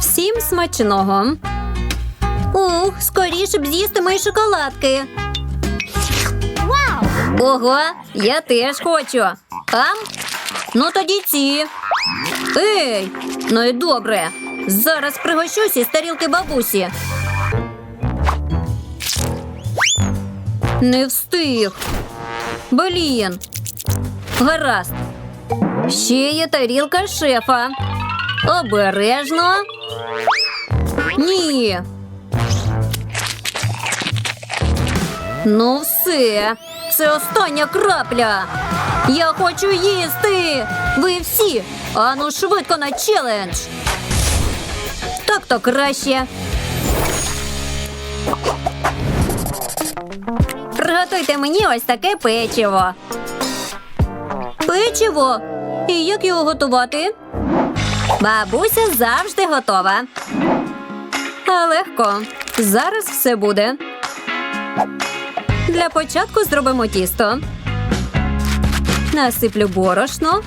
Всім смачного. Ух, скоріше б з'їсти мої шоколадки. Ого, я теж хочу. Ам? Ну тоді ці. Ей, ну і добре. Зараз пригощусь із тарілки бабусі. Не встиг. Блін. Гаразд. Ще є тарілка шефа. Обережно. Ні. Ну, все. Це остання крапля. Я хочу їсти. Ви всі. Ану швидко на челендж. Так то краще. Приготуйте мені ось таке печиво. Печиво? І як його готувати? Бабуся завжди готова. Легко. Зараз все буде. Для початку зробимо тісто. Насиплю борошно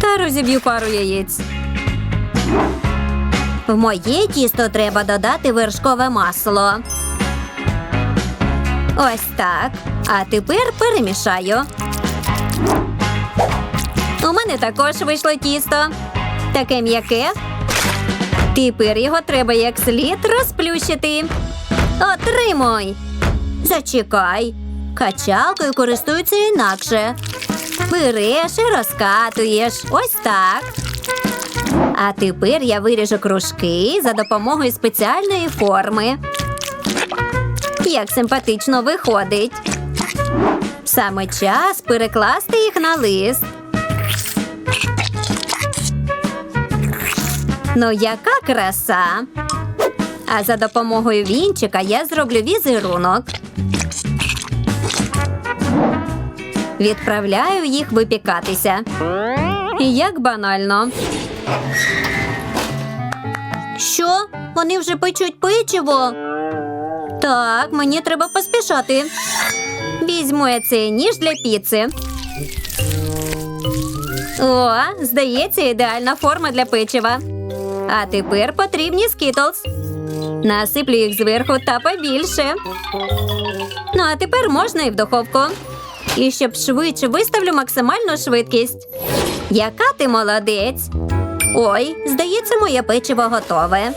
та розіб'ю пару яєць. В моє тісто треба додати вершкове масло. Ось так. А тепер перемішаю. У мене також вийшло тісто. Таке м'яке. Тепер його треба як слід розплющити. Отримуй. Зачекай. Качалкою користуються інакше. Береш і розкатуєш. Ось так. А тепер я виріжу кружки за допомогою спеціальної форми. Як симпатично виходить. Саме час перекласти їх на лист. Ну, яка краса! А за допомогою вінчика я зроблю візерунок. Відправляю їх випікатися. Як банально. Що? Вони вже печуть печиво? Так, мені треба поспішати. Візьму я цей ніж для піци. О, здається, ідеальна форма для печива. А тепер потрібні скітлз. Насиплю їх зверху та побільше. Ну, а тепер можна і в духовку. І щоб швидше виставлю максимальну швидкість. Яка ти молодець? Ой, здається, моє печиво готове.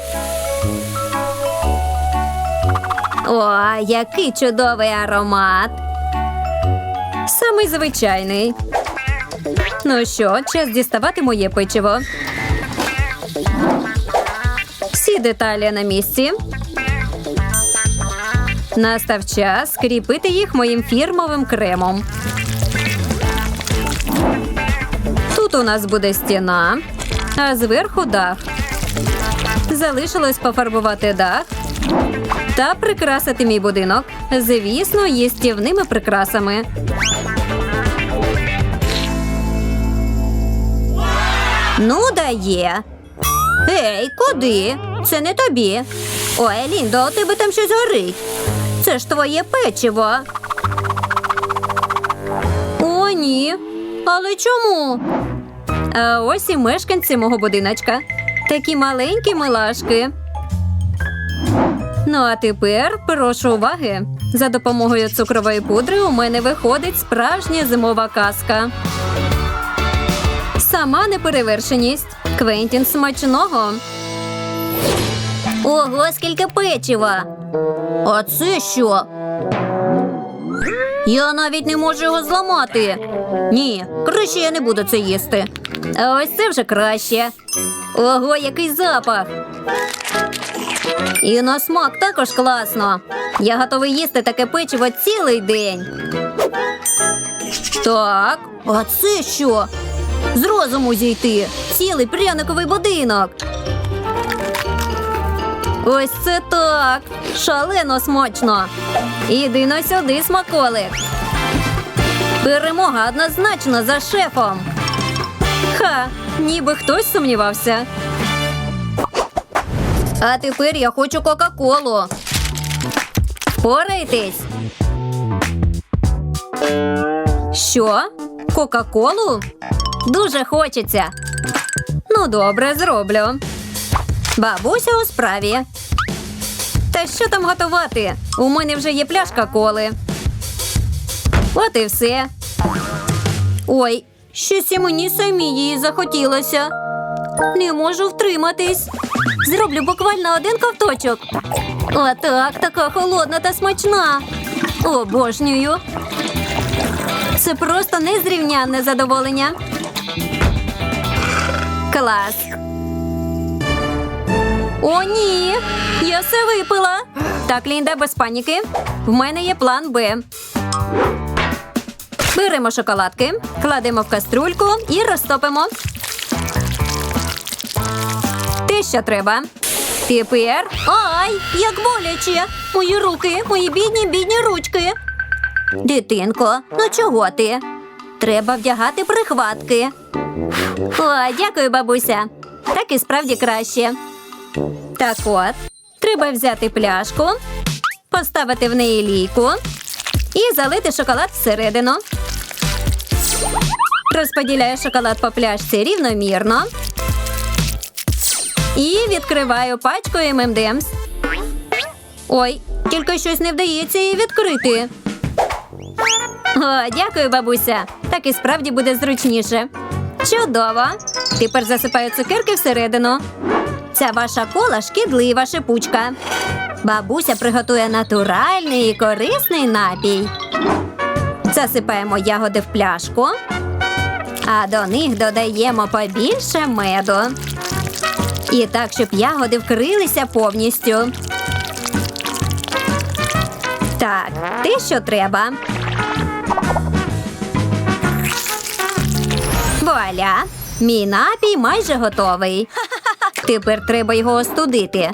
О, який чудовий аромат. Самий звичайний. Ну що, час діставати моє печиво. Деталі на місці. Настав час скріпити їх моїм фірмовим кремом. Тут у нас буде стіна, а зверху дах. Залишилось пофарбувати дах та прикрасити мій будинок. Звісно, їстівними прикрасами. Ну, дає. Ей, куди? Це не тобі. Ой, Ліндо, у тебе там щось горить. Це ж твоє печиво. О, ні. Але чому? А ось і мешканці мого будиночка. Такі маленькі милашки. Ну, а тепер прошу уваги. За допомогою цукрової пудри у мене виходить справжня зимова казка. Сама неперевершеність. Квентін смачного. Ого, скільки печива. А це що? Я навіть не можу його зламати. Ні, краще я не буду це їсти. А ось це вже краще. Ого, який запах. І на смак також класно. Я готовий їсти таке печиво цілий день. Так, а це що? З розуму зійти. Цілий пряниковий будинок. Ось це так. Шалено смачно. Іди на сюди, смаколик. Перемога однозначно за шефом. Ха, ніби хтось сумнівався. А тепер я хочу Кока-Колу. Впорайтесь. Що? Кока-Колу? Дуже хочеться. Ну, добре, зроблю. Бабуся у справі. Та що там готувати? У мене вже є пляшка коли. От і все. Ой, щось і мені самі її захотілося. Не можу втриматись. Зроблю буквально один ковточок. Отак, така холодна та смачна. Обожнюю. Це просто незрівнянне задоволення. Клас. О, ні! Я все випила. Так, Лінда, без паніки. В мене є план Б. Беремо шоколадки, кладемо в каструльку і розтопимо. Те, що треба. Тепер. Ай, як боляче! Мої руки, мої бідні, бідні ручки. Дитинко, ну чого ти? Треба вдягати прихватки. О, дякую, бабуся. Так і справді краще. Так от, треба взяти пляшку, поставити в неї лійку і залити шоколад всередину. Розподіляю шоколад по пляшці рівномірно. І відкриваю пачкою ММДМС. Ой, тільки щось не вдається її відкрити. О, дякую, бабуся. Так і справді буде зручніше. Чудово. Тепер засипаю цукерки всередину. Ця ваша кола шкідлива шипучка. Бабуся приготує натуральний і корисний напій. Засипаємо ягоди в пляшку, а до них додаємо побільше меду. І так, щоб ягоди вкрилися повністю. Так, те, що треба. Вуаля! Мій напій майже готовий. Тепер треба його остудити.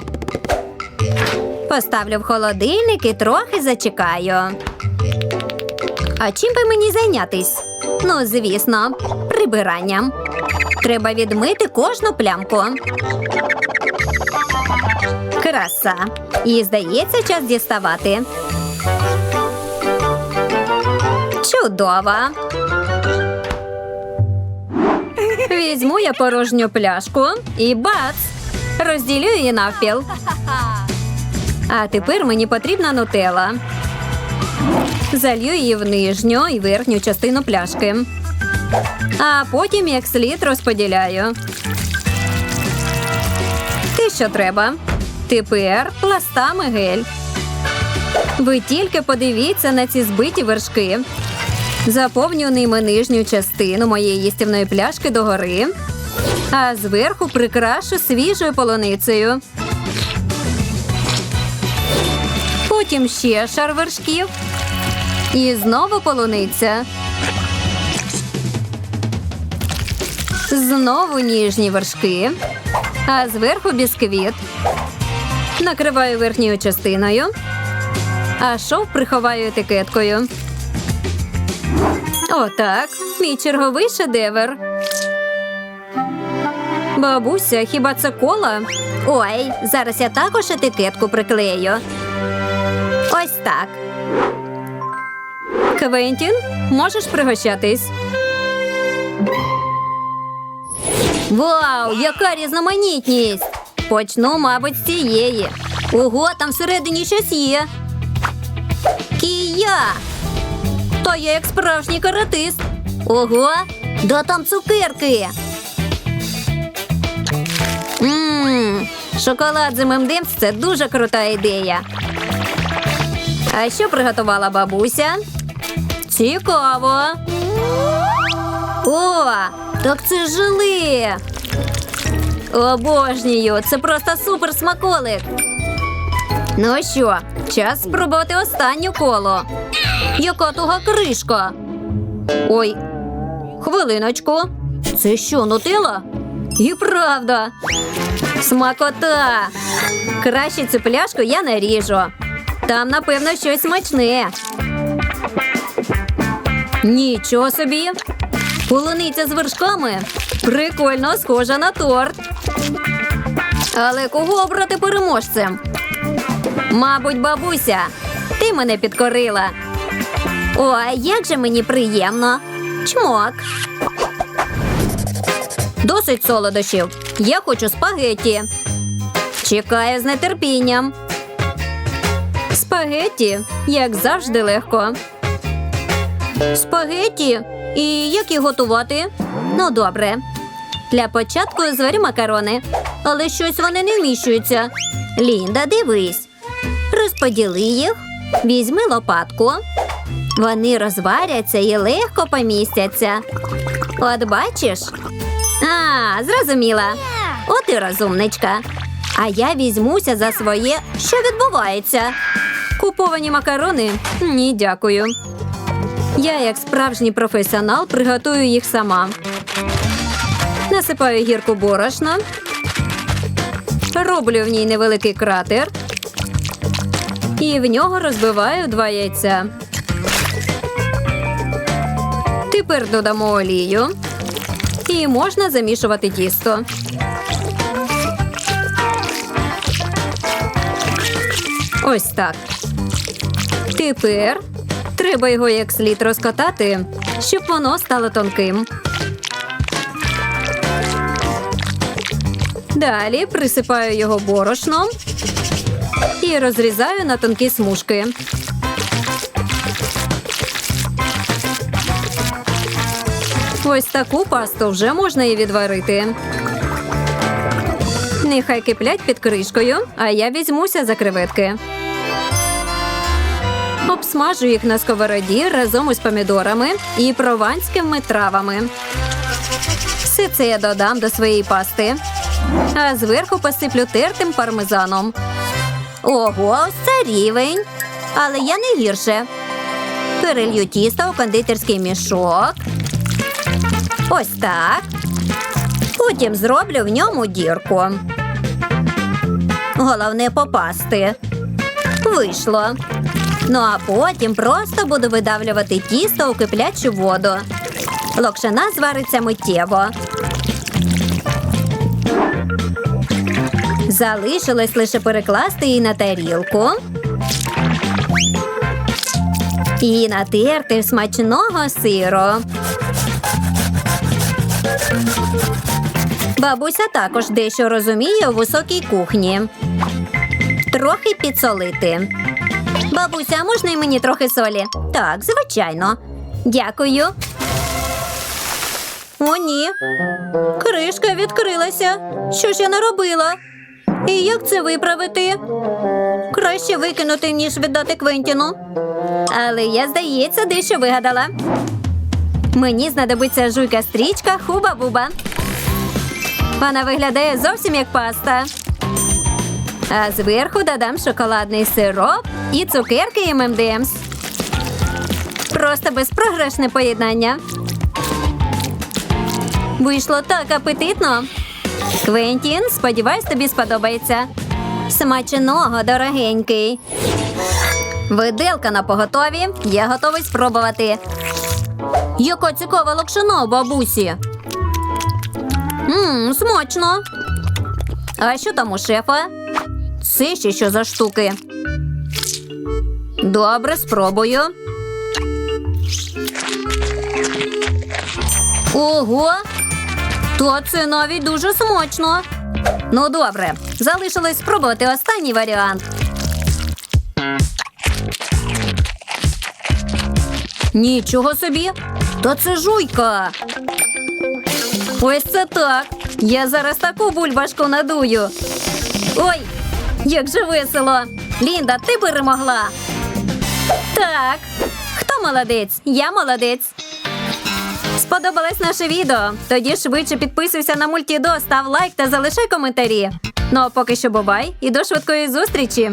Поставлю в холодильник і трохи зачекаю. А чим би мені зайнятись? Ну, звісно, прибиранням. Треба відмити кожну плямку. Краса. І здається, час діставати. Чудово. Візьму я порожню пляшку і бац! Розділю її навпіл. А тепер мені потрібна нутела. Залью її в нижню і верхню частину пляшки. А потім як слід розподіляю. Те, що треба. Тепер пластами гель. Ви тільки подивіться на ці збиті вершки. Заповню ними нижню частину моєї їстівної пляшки догори, а зверху прикрашу свіжою полуницею. Потім ще шар вершків. І знову полуниця. Знову ніжні вершки, а зверху бісквіт. Накриваю верхньою частиною, а шов приховаю етикеткою. Отак, мій черговий шедевр. Бабуся, хіба це кола? Ой, зараз я також етикетку приклею. Ось так. Квентін, можеш пригощатись? Вау, яка різноманітність! Почну, мабуть, з цієї. Ого, там всередині щось є. Кія! Та я як справжній каратист. Ого, да там цукерки. Шоколад з ММДМС – це дуже крута ідея. А що приготувала бабуся? Цікаво. О, так це ж желе. Обожнюю, це просто супер смаколик. Ну що, час спробувати останню коло. Яка туга кришка? Ой, хвилиночку. Це що, нутила? І правда. Смакота. Краще цю пляшку я наріжу. Там, напевно, щось смачне. Нічого собі. Полуниця з вершками. Прикольно, схожа на торт. Але кого обрати переможцем? Мабуть, бабуся, ти мене підкорила. Ой, як же мені приємно. Чмок. Досить солодощів. Я хочу спагетті. Чекаю з нетерпінням. Спагетті, як завжди, легко. Спагетті? І як їх готувати? Ну, добре. Для початку зварю макарони, але щось вони не вміщуються. Лінда, дивись. Розподіли їх, візьми лопатку. Вони розваряться і легко помістяться. От бачиш? А, зрозуміла. От і розумничка. А я візьмуся за своє, що відбувається. Куповані макарони? Ні, дякую. Я, як справжній професіонал, приготую їх сама. Насипаю гірку борошна. Роблю в ній невеликий кратер. І в нього розбиваю два яйця. Тепер додамо олію. І можна замішувати тісто. Ось так. Тепер треба його як слід розкатати, щоб воно стало тонким. Далі присипаю його борошном і розрізаю на тонкі смужки. Ось таку пасту вже можна і відварити. Нехай киплять під кришкою, а я візьмуся за креветки. Обсмажу їх на сковороді разом із помідорами і прованськими травами. Все це я додам до своєї пасти, а зверху посиплю тертим пармезаном. Ого, це рівень. Але я не гірше. Перелью тісто у кондитерський мішок. Ось так. Потім зроблю в ньому дірку. Головне попасти. Вийшло. Ну а потім просто буду видавлювати тісто у киплячу воду. Локшина звариться миттєво. Залишилось лише перекласти її на тарілку. І натерти смачного сиру. Бабуся також дещо розуміє у високій кухні. Трохи підсолити. Бабуся, можна й мені трохи солі? Так, звичайно. Дякую. О, ні. Кришка відкрилася. Що ж я наробила? І як це виправити? Краще викинути, ніж віддати Квентіну. Але я, здається, дещо вигадала. Мені знадобиться жуйка стрічка хуба-буба. Вона виглядає зовсім як паста. А зверху додам шоколадний сироп і цукерки ММДМС. Просто безпрограшне поєднання. Вийшло так апетитно. Квентін, сподіваюсь, тобі сподобається. Смачного, дорогенький. Виделка на поготові. Я готовий спробувати. Яка цікава локшина у бабусі. Ммм, смачно. А що там у шефа? Це ще що за штуки? Добре, спробую. Ого! То це навіть дуже смачно. Ну, добре, залишилось спробувати останній варіант. Нічого собі. Та це жуйка. Ось це так. Я зараз таку бульбашку надую. Ой, як же весело. Лінда, ти перемогла. Так. Хто молодець? Я молодець. Сподобалось наше відео? Тоді швидше підписуйся на мультідо, став лайк та залишай коментарі. Ну а поки що бувай і до швидкої зустрічі!